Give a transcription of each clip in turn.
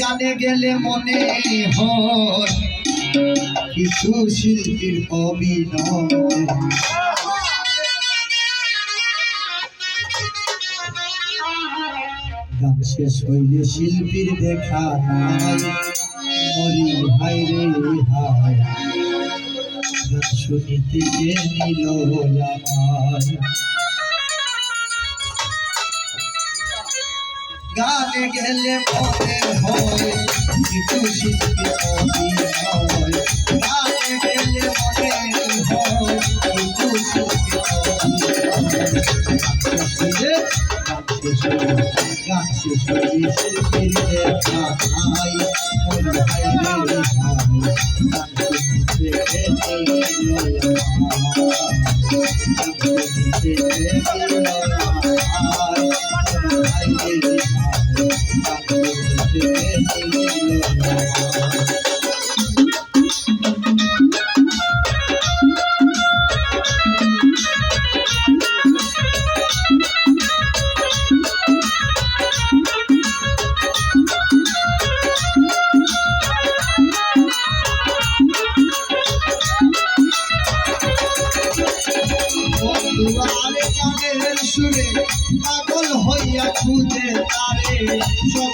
গানে গেলে মনে হয় শিল্পীর অভিনয়। গান শেষ হইলে শিল্পীর দেখা হাই রে গান শুনিতে নিল গানে গেলে মনে হয় অভিনয় গানে গেলে মনে হয় কিছু শিল্পী অভিনয়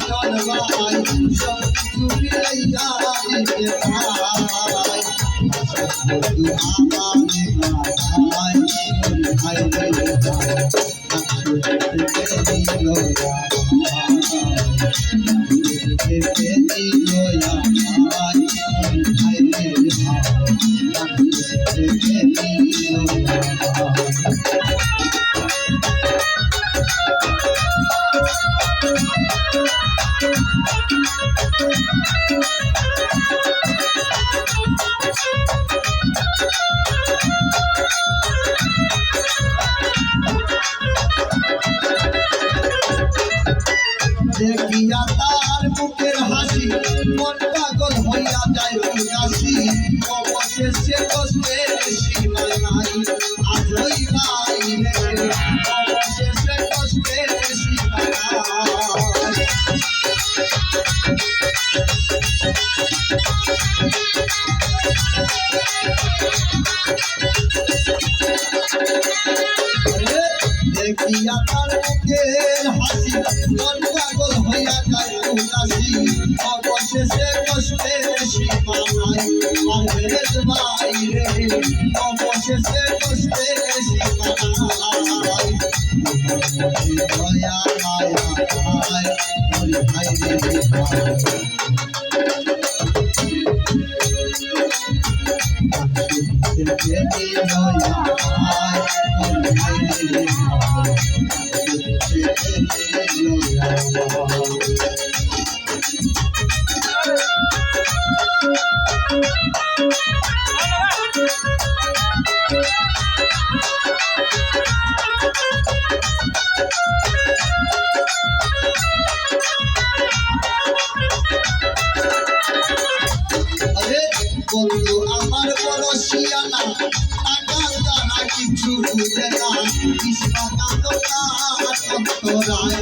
ভাই সব কিছু মিলাইয়া দিতে চায় বন্ধু আমাকে ভাই ভাই রে ভাই অবশেষে কষ্টে সীমা নাই আজই নাই অবশেষে কষ্টে সীমা দেখিয়া তার মুখের হাসি মন পাগল হইয়া যায় উদাসী অবশেষে কষ্টে সীমা নাই Thank you. Ay ay ay ay ay Krishna কান্দনা অন্তরায় ও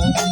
I'm